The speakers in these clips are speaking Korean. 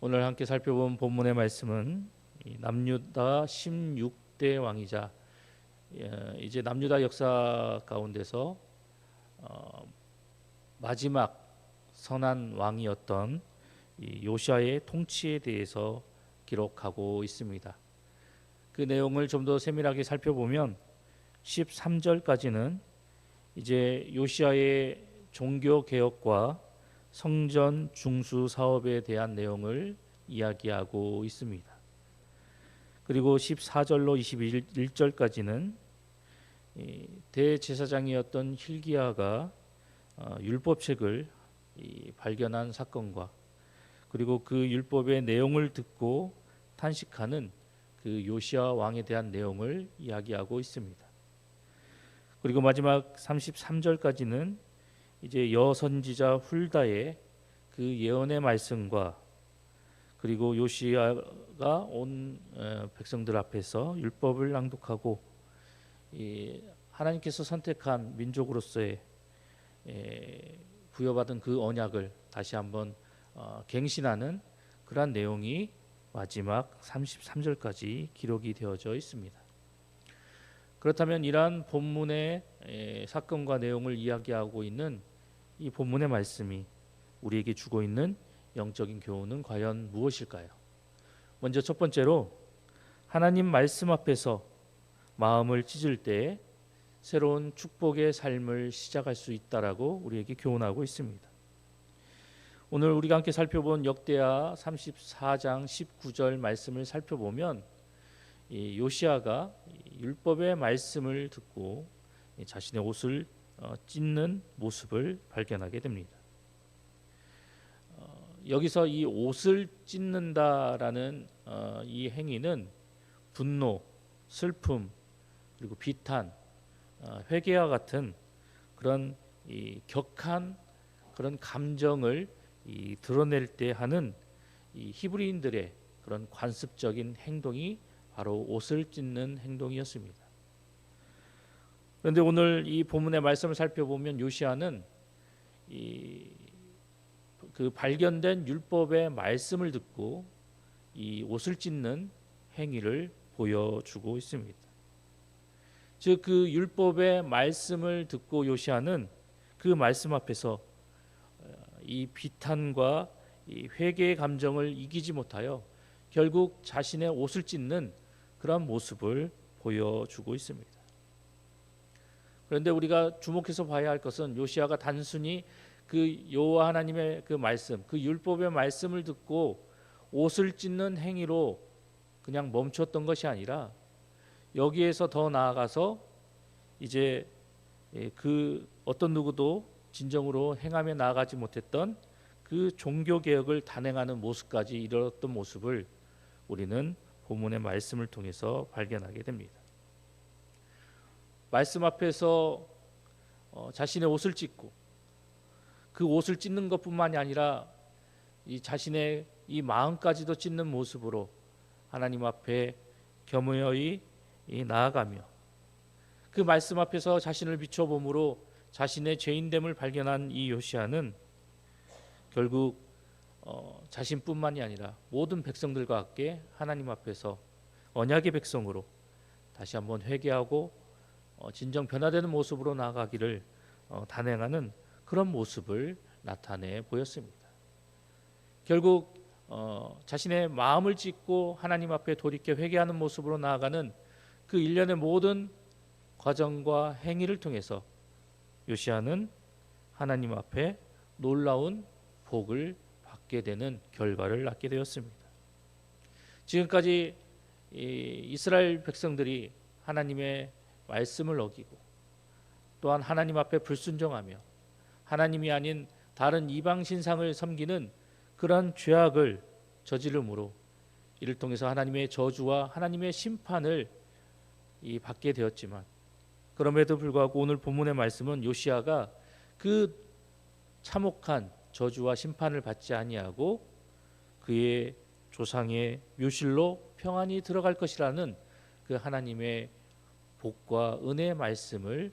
오늘 함께 살펴본 본문의 말씀은 이 남유다 16대 왕이자 예, 이제 남유다 역사 가운데서 어, 마지막 선한 왕이었던 이 요시아의 통치에 대해서 기록하고 있습니다. 그 내용을 좀 더 세밀하게 살펴보면 13절까지는 이제 요시아의 종교 개혁과 성전 중수 사업에 대한 내용을 이야기하고 있습니다. 그리고 14절로 21절까지는 대제사장이었던 힐기야가 어, 율법책을 발견한 사건과 그리고 그 율법의 내용을 듣고 탄식하는 그 요시아 왕에 대한 내용을 이야기하고 있습니다. 그리고 마지막 33절까지는 이제 여선지자 훌다의 그 예언의 말씀과 그리고 요시아가 온 백성들 앞에서 율법을 낭독하고 하나님께서 선택한 민족으로서의 부여받은 그 언약을 다시 한번 어, 갱신하는 그러한 내용이 마지막 33절까지 기록이 되어져 있습니다. 그렇다면 이러한 본문의 사건과 내용을 이야기하고 있는 이 본문의 말씀이 우리에게 주고 있는 영적인 교훈은 과연 무엇일까요? 먼저 첫 번째로 하나님 말씀 앞에서 마음을 찢을 때 새로운 축복의 삶을 시작할 수 있다라고 우리에게 교훈하고 있습니다. 오늘 우리가 함께 살펴본 역대하 34장 19절 말씀을 살펴보면 이 요시아가 율법의 말씀을 듣고 자신의 옷을 어, 찢는 모습을 발견하게 됩니다. 어, 여기서 이 옷을 찢는다라는 어, 이 행위는 분노, 슬픔, 그리고 비탄, 회개와 같은 그런 격한 그런 감정을 드러낼 때 하는 히브리인들의 그런 관습적인 행동이 바로 옷을 찢는 행동이었습니다. 그런데 오늘 이 본문의 말씀을 살펴보면 요시아는 그 발견된 율법의 말씀을 듣고 이 옷을 찢는 행위를 보여주고 있습니다. 즉 그 율법의 말씀을 듣고 요시아는 그 말씀 앞에서 이 비탄과 이 회개의 감정을 이기지 못하여 결국 자신의 옷을 찢는 그러한 모습을 보여주고 있습니다. 그런데 우리가 주목해서 봐야 할 것은 요시아가 단순히 그 여호와 하나님의 그 말씀, 그 율법의 말씀을 듣고 옷을 찢는 행위로 그냥 멈췄던 것이 아니라 여기에서 더 나아가서 이제 예, 그 어떤 누구도 진정으로 행함에 나아가지 못했던 그 종교 개혁을 단행하는 모습까지 이르렀던 모습을 우리는 본문의 말씀을 통해서 발견하게 됩니다. 말씀 앞에서 어, 자신의 옷을 찢고 그 옷을 찢는 것뿐만이 아니라 이 자신의 이 마음까지도 찢는 모습으로 하나님 앞에 겸허히 나아가며 그 말씀 앞에서 자신을 비춰봄으로 자신의 죄인됨을 발견한 이 요시아는 결국 어, 자신뿐만이 아니라 모든 백성들과 함께 하나님 앞에서 언약의 백성으로 다시 한번 회개하고 어, 진정 변화되는 모습으로 나아가기를 어, 단행하는 그런 모습을 나타내 보였습니다. 결국 어, 자신의 마음을 찢고 하나님 앞에 돌이켜 회개하는 모습으로 나아가는 그 일련의 모든 과정과 행위를 통해서 요시아는 하나님 앞에 놀라운 복을 받게 되는 결과를 낳게 되었습니다. 지금까지 이스라엘 백성들이 하나님의 말씀을 어기고 또한 하나님 앞에 불순종하며 하나님이 아닌 다른 이방 신상을 섬기는 그러한 죄악을 저지름으로 이를 통해서 하나님의 저주와 하나님의 심판을 받게 되었지만 그럼에도 불구하고 오늘 본문의 말씀은 요시아가 그 참혹한 저주와 심판을 받지 아니하고 그의 조상의 묘실로 평안히 들어갈 것이라는 그 하나님의 복과 은혜의 말씀을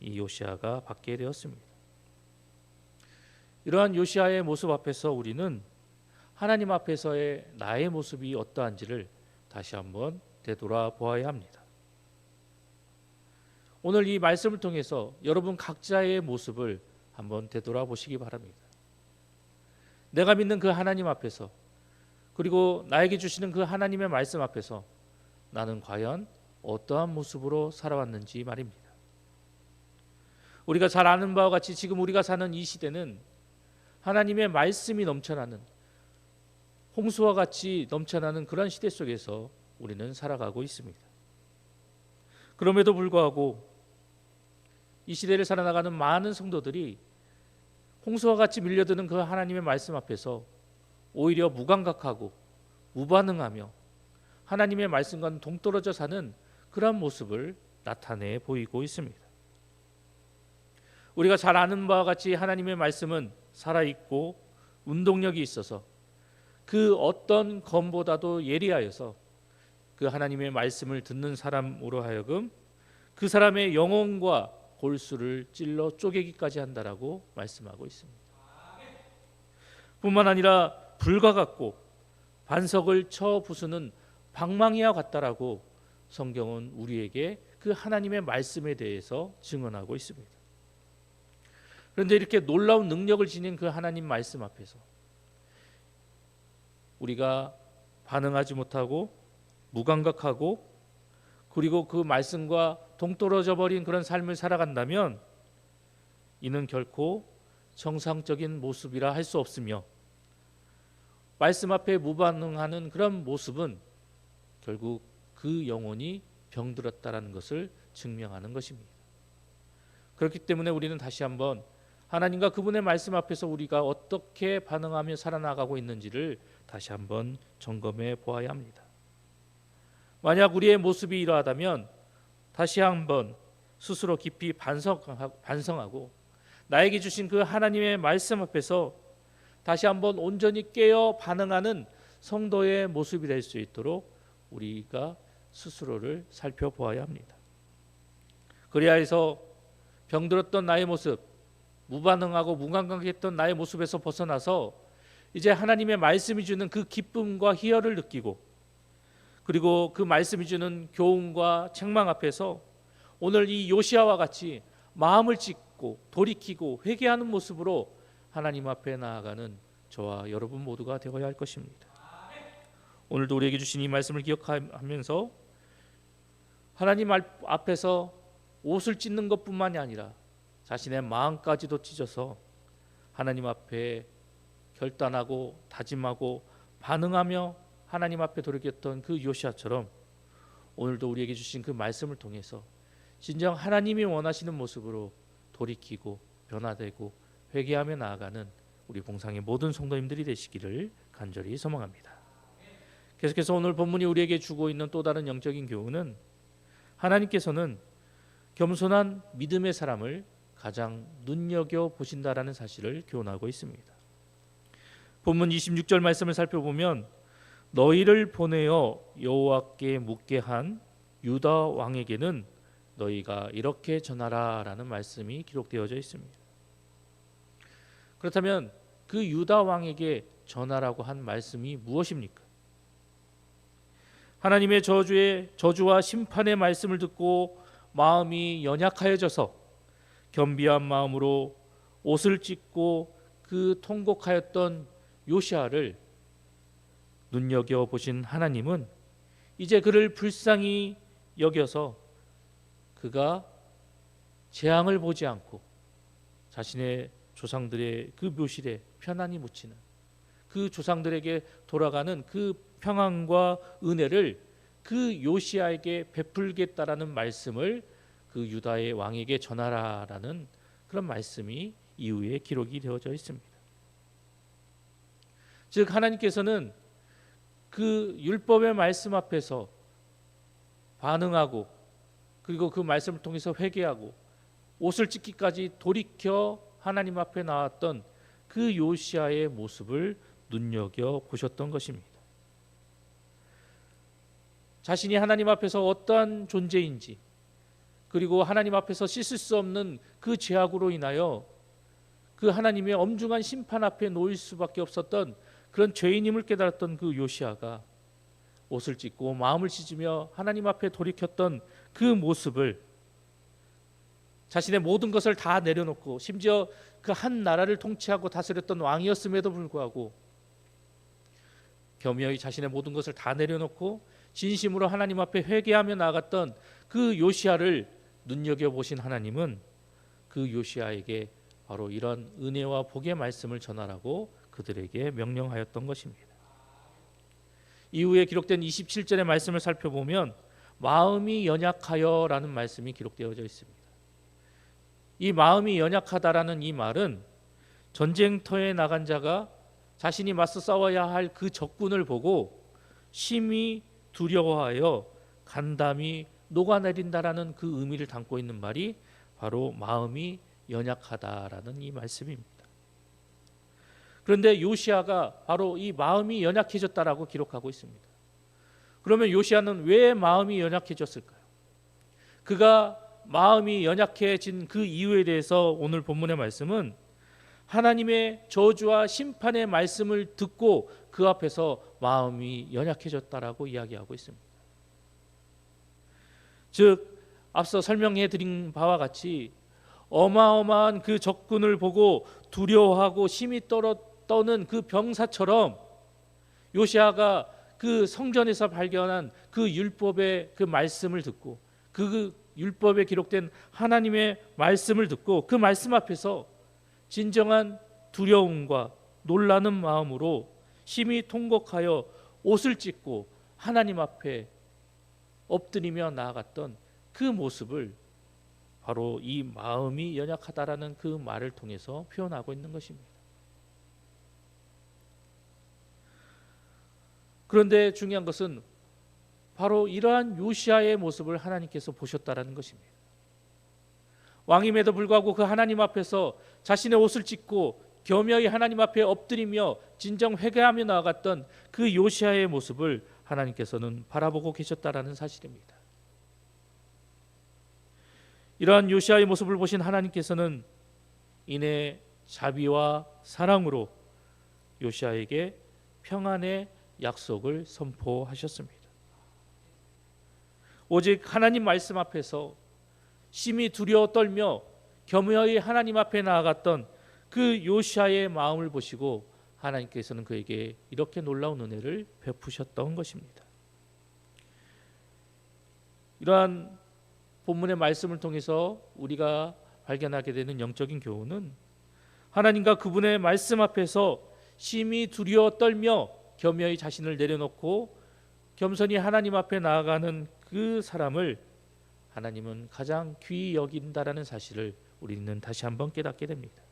이 요시아가 받게 되었습니다. 이러한 요시아의 모습 앞에서 우리는 하나님 앞에서의 나의 모습이 어떠한지를 다시 한번 되돌아 보아야 합니다. 오늘 이 말씀을 통해서 여러분 각자의 모습을 한번 되돌아 보시기 바랍니다. 내가 믿는 그 하나님 앞에서 그리고 나에게 주시는 그 하나님의 말씀 앞에서 나는 과연 어떠한 모습으로 살아왔는지 말입니다. 우리가 잘 아는 바와 같이 지금 우리가 사는 이 시대는 하나님의 말씀이 넘쳐나는 홍수와 같이 넘쳐나는 그런 시대 속에서 우리는 살아가고 있습니다. 그럼에도 불구하고 이 시대를 살아나가는 많은 성도들이 홍수와 같이 밀려드는 그 하나님의 말씀 앞에서 오히려 무감각하고 무반응하며 하나님의 말씀과는 동떨어져 사는 그러한 모습을 나타내 보이고 있습니다. 우리가 잘 아는 바와 같이 하나님의 말씀은 살아 있고 운동력이 있어서 그 어떤 검보다도 예리하여서 그 하나님의 말씀을 듣는 사람으로 하여금 그 사람의 영혼과 골수를 찔러 쪼개기까지 한다라고 말씀하고 있습니다. 뿐만 아니라 불과 같고 반석을 쳐 부수는 방망이와 같다라고 성경은 우리에게 그 하나님의 말씀에 대해서 증언하고 있습니다. 그런데 이렇게 놀라운 능력을 지닌 그 하나님 말씀 앞에서 우리가 반응하지 못하고 무감각하고 그리고 그 말씀과 동떨어져 버린 그런 삶을 살아간다면 이는 결코 정상적인 모습이라 할 수 없으며 말씀 앞에 무반응하는 그런 모습은 결국 그 영혼이 병들었다라는 것을 증명하는 것입니다. 그렇기 때문에 우리는 다시 한번 하나님과 그분의 말씀 앞에서 우리가 어떻게 반응하며 살아나가고 있는지를 다시 한번 점검해 보아야 합니다. 만약 우리의 모습이 이러하다면 다시 한번 스스로 깊이 반성하고 나에게 주신 그 하나님의 말씀 앞에서 다시 한번 온전히 깨어 반응하는 성도의 모습이 될 수 있도록 우리가 스스로를 살펴보아야 합니다. 그래야 해서 병들었던 나의 모습, 무반응하고 무감각했던 나의 모습에서 벗어나서 이제 하나님의 말씀이 주는 그 기쁨과 희열을 느끼고 그리고 그 말씀이 주는 교훈과 책망 앞에서 오늘 이 요시아와 같이 마음을 찢고 돌이키고 회개하는 모습으로 하나님 앞에 나아가는 저와 여러분 모두가 되어야 할 것입니다. 오늘도 우리에게 주신 이 말씀을 기억하면서 하나님 앞에서 옷을 찢는 것뿐만이 아니라 자신의 마음까지도 찢어서 하나님 앞에 결단하고 다짐하고 반응하며 하나님 앞에 돌이켰던 그 요시아처럼 오늘도 우리에게 주신 그 말씀을 통해서 진정 하나님이 원하시는 모습으로 돌이키고 변화되고 회개하며 나아가는 우리 봉상의 모든 성도님들이 되시기를 간절히 소망합니다. 계속해서 오늘 본문이 우리에게 주고 있는 또 다른 영적인 교훈은 하나님께서는 겸손한 믿음의 사람을 가장 눈여겨 보신다라는 사실을 교훈하고 있습니다. 본문 26절 말씀을 살펴보면 너희를 보내어 여호와께 묻게 한 유다 왕에게는 너희가 이렇게 전하라라는 말씀이 기록되어져 있습니다. 그렇다면 그 유다 왕에게 전하라고 한 말씀이 무엇입니까? 하나님의 저주의 저주와 심판의 말씀을 듣고 마음이 연약하여져서 겸비한 마음으로 옷을 찢고 그 통곡하였던 요시아를 눈여겨 보신 하나님은 이제 그를 불쌍히 여겨서 그가 재앙을 보지 않고 자신의 조상들의 그 묘실에 편안히 묻히는 그 조상들에게 돌아가는 그 평안과 은혜를 그 요시아에게 베풀겠다라는 말씀을 그 유다의 왕에게 전하라라는 그런 말씀이 이후에 기록이 되어져 있습니다. 즉 하나님께서는 그 율법의 말씀 앞에서 반응하고 그리고 그 말씀을 통해서 회개하고 옷을 찢기까지 돌이켜 하나님 앞에 나왔던 그 요시아의 모습을 눈여겨 보셨던 것입니다. 자신이 하나님 앞에서 어떠한 존재인지 그리고 하나님 앞에서 씻을 수 없는 그 죄악으로 인하여 그 하나님의 엄중한 심판 앞에 놓일 수밖에 없었던 그런 죄인임을 깨달았던 그 요시아가 옷을 찢고 마음을 찢으며 하나님 앞에 돌이켰던 그 모습을 자신의 모든 것을 다 내려놓고 심지어 그 한 나라를 통치하고 다스렸던 왕이었음에도 불구하고 겸허히 자신의 모든 것을 다 내려놓고 진심으로 하나님 앞에 회개하며 나아갔던 그 요시아를 눈여겨 보신 하나님은 그 요시아에게 바로 이런 은혜와 복의 말씀을 전하라고 그들에게 명령하였던 것입니다. 이후에 기록된 27절의 말씀을 살펴보면 마음이 연약하여라는 말씀이 기록되어져 있습니다. 이 마음이 연약하다라는 이 말은 전쟁터에 나간 자가 자신이 맞서 싸워야 할 그 적군을 보고 심히 두려워하여 간담이 녹아내린다라는 그 의미를 담고 있는 말이 바로 마음이 연약하다라는 이 말씀입니다. 그런데 요시아가 바로 이 마음이 연약해졌다라고 기록하고 있습니다. 그러면 요시아는 왜 마음이 연약해졌을까요? 그가 마음이 연약해진 그 이유에 대해서 오늘 본문의 말씀은 하나님의 저주와 심판의 말씀을 듣고 그 앞에서 마음이 연약해졌다라고 이야기하고 있습니다. 즉 앞서 설명해 드린 바와 같이 어마어마한 그 적군을 보고 두려워하고 심히 떨어 떠는 그 병사처럼 요시아가 그 성전에서 발견한 그 율법의 그 말씀을 듣고 그 율법에 기록된 하나님의 말씀을 듣고 그 말씀 앞에서 진정한 두려움과 놀라는 마음으로 심히 통곡하여 옷을 찢고 하나님 앞에 엎드리며 나아갔던 그 모습을 바로 이 마음이 연약하다라는 그 말을 통해서 표현하고 있는 것입니다. 그런데 중요한 것은 바로 이러한 요시아의 모습을 하나님께서 보셨다라는 것입니다. 왕임에도 불구하고 그 하나님 앞에서 자신의 옷을 찢고 겸허히 하나님 앞에 엎드리며 진정 회개하며 나아갔던 그 요시아의 모습을 하나님께서는 바라보고 계셨다라는 사실입니다. 이러한 요시아의 모습을 보신 하나님께서는 이내 자비와 사랑으로 요시아에게 평안의 약속을 선포하셨습니다. 오직 하나님 말씀 앞에서 심히 두려워 떨며 겸허히 하나님 앞에 나아갔던 그 요시아의 마음을 보시고 하나님께서는 그에게 이렇게 놀라운 은혜를 베푸셨던 것입니다. 이러한 본문의 말씀을 통해서 우리가 발견하게 되는 영적인 교훈은 하나님과 그분의 말씀 앞에서 심히 두려워 떨며 겸허히 자신을 내려놓고 겸손히 하나님 앞에 나아가는 그 사람을 하나님은 가장 귀히 여긴다라는 사실을 우리는 다시 한번 깨닫게 됩니다.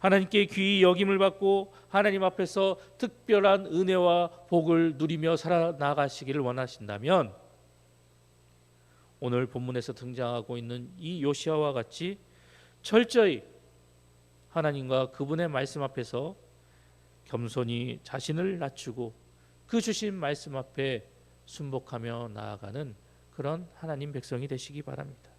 하나님께 귀히 여김을 받고 하나님 앞에서 특별한 은혜와 복을 누리며 살아나가시기를 원하신다면 오늘 본문에서 등장하고 있는 이 요시아와 같이 철저히 하나님과 그분의 말씀 앞에서 겸손히 자신을 낮추고 그 주신 말씀 앞에 순복하며 나아가는 그런 하나님 백성이 되시기 바랍니다.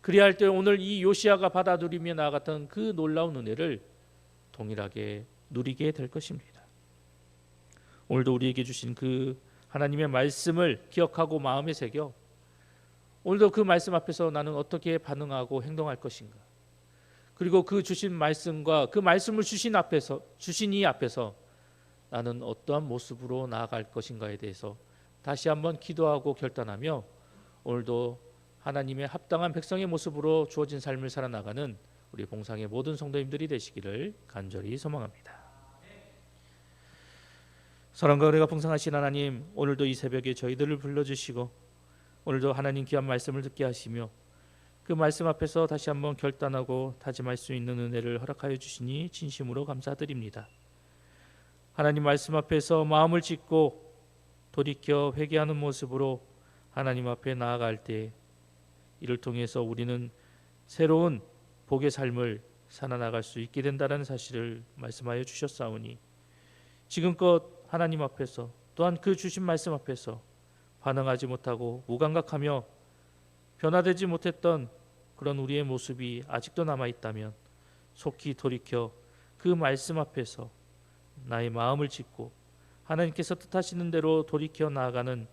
그리할 때 오늘 이 요시아가 받아 누리며 나아갔던 그 놀라운 은혜를 동일하게 누리게 될 것입니다. 오늘도 우리에게 주신 그 하나님의 말씀을 기억하고 마음에 새겨 오늘도 그 말씀 앞에서 나는 어떻게 반응하고 행동할 것인가? 그리고 그 주신 말씀과 그 말씀을 주신 앞에서 주신 이 앞에서 나는 어떠한 모습으로 나아갈 것인가에 대해서 다시 한번 기도하고 결단하며 오늘도 하나님의 합당한 백성의 모습으로 주어진 삶을 살아나가는 우리 봉상의 모든 성도님들이 되시기를 간절히 소망합니다. 사랑과 은혜가 풍성하신 하나님, 오늘도 이 새벽에 저희들을 불러주시고 오늘도 하나님 귀한 말씀을 듣게 하시며 그 말씀 앞에서 다시 한번 결단하고 다짐할 수 있는 은혜를 허락하여 주시니 진심으로 감사드립니다. 하나님 말씀 앞에서 마음을 찢고 돌이켜 회개하는 모습으로 하나님 앞에 나아갈 때 이를 통해서 우리는 새로운 복의 삶을 살아나갈 수 있게 된다는 사실을 말씀하여 주셨사오니 지금껏 하나님 앞에서 또한 그 주신 말씀 앞에서 반응하지 못하고 무감각하며 변화되지 못했던 그런 우리의 모습이 아직도 남아 있다면 속히 돌이켜 그 말씀 앞에서 나의 마음을 짓고 하나님께서 뜻하시는 대로 돌이켜 나아가는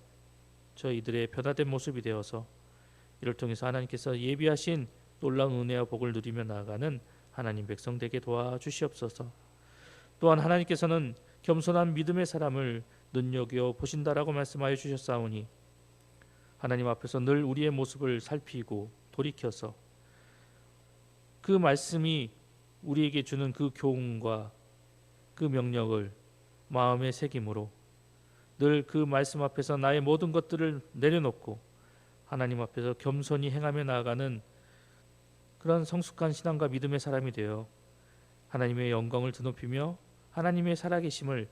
저희들의 변화된 모습이 되어서 이를 통해서 하나님께서 예비하신 놀라운 은혜와 복을 누리며 나아가는 하나님 백성 되게 도와주시옵소서. 또한 하나님께서는 겸손한 믿음의 사람을 눈여겨 보신다라고 말씀하여 주셨사오니 하나님 앞에서 늘 우리의 모습을 살피고 돌이켜서 그 말씀이 우리에게 주는 그 교훈과 그 명령을 마음에 새김으로 늘 그 말씀 앞에서 나의 모든 것들을 내려놓고 하나님 앞에서 겸손히 행하며 나아가는 그런 성숙한 신앙과 믿음의 사람이 되어 하나님의 영광을 드높이며 하나님의 살아계심을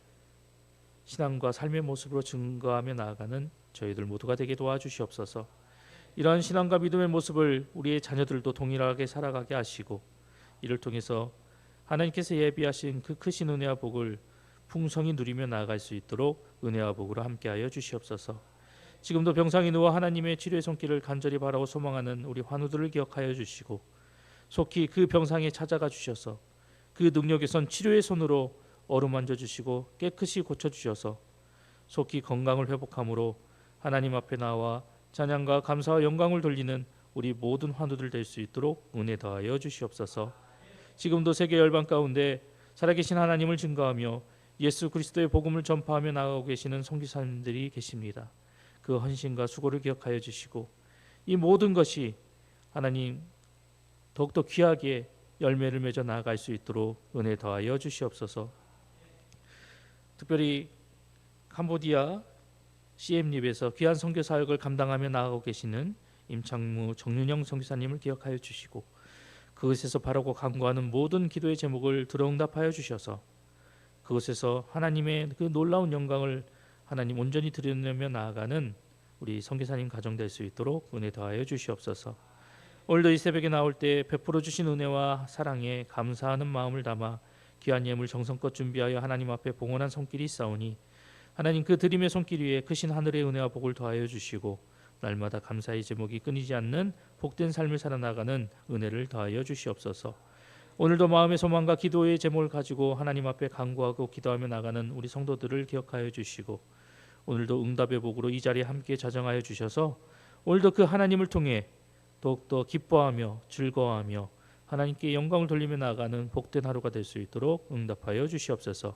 신앙과 삶의 모습으로 증거하며 나아가는 저희들 모두가 되게 도와주시옵소서. 이러한 신앙과 믿음의 모습을 우리의 자녀들도 동일하게 살아가게 하시고 이를 통해서 하나님께서 예비하신 그 크신 은혜와 복을 풍성히 누리며 나아갈 수 있도록 은혜와 복으로 함께하여 주시옵소서. 지금도 병상에 누워 하나님의 치료의 손길을 간절히 바라고 소망하는 우리 환우들을 기억하여 주시고 속히 그 병상에 찾아가 주셔서 그 능력의 손 치료의 손으로 어루만져 주시고 깨끗이 고쳐 주셔서 속히 건강을 회복함으로 하나님 앞에 나와 찬양과 감사와 영광을 돌리는 우리 모든 환우들 될 수 있도록 은혜 더하여 주시옵소서. 지금도 세계 열방 가운데 살아계신 하나님을 증거하며 예수 그리스도의 복음을 전파하며 나아가고 계시는 선교사님들이 계십니다. 그 헌신과 수고를 기억하여 주시고 이 모든 것이 하나님 더욱더 귀하게 열매를 맺어 나아갈 수 있도록 은혜 더하여 주시옵소서. 특별히 캄보디아 CM립에서 귀한 선교 사역을 감당하며 나아가고 계시는 임창무 정윤영 선교사님을 기억하여 주시고 그것에서 바라고 간구하는 모든 기도의 제목을 들어응답하여 주셔서 그것에서 하나님의 그 놀라운 영광을 하나님 온전히 드러내며 나아가는 우리 선교사님 가정 될 수 있도록 은혜 더하여 주시옵소서. 오늘도 이 새벽에 나올 때 베풀어 주신 은혜와 사랑에 감사하는 마음을 담아 귀한 예물 정성껏 준비하여 하나님 앞에 봉헌한 손길이 있사오니 하나님 그 드림의 손길 위에 크신 하늘의 은혜와 복을 더하여 주시고 날마다 감사의 제목이 끊이지 않는 복된 삶을 살아나가는 은혜를 더하여 주시옵소서. 오늘도 마음의 소망과 기도의 제목을 가지고 하나님 앞에 간구하고 기도하며 나가는 우리 성도들을 기억하여 주시고 오늘도 응답의 복으로 이 자리에 함께 자정하여 주셔서 오늘도 그 하나님을 통해 더욱더 기뻐하며 즐거워하며 하나님께 영광을 돌리며 나아가는 복된 하루가 될 수 있도록 응답하여 주시옵소서.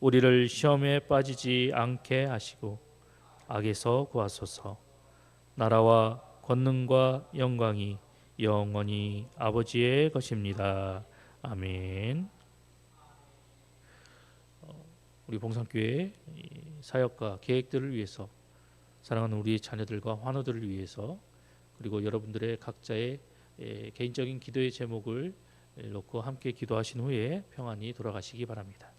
우리를 시험에 빠지지 않게 하시고 악에서 구하소서. 나라와 권능과 영광이 영원히 아버지의 것입니다. 아멘. 어, 우리 봉산교회 사역과 계획들을 위해서 사랑하는 우리 자녀들과 환우들을 위해서 그리고 여러분들의 각자의 개인적인 기도의 제목을 놓고 함께 기도하신 후에 평안히 돌아가시기 바랍니다.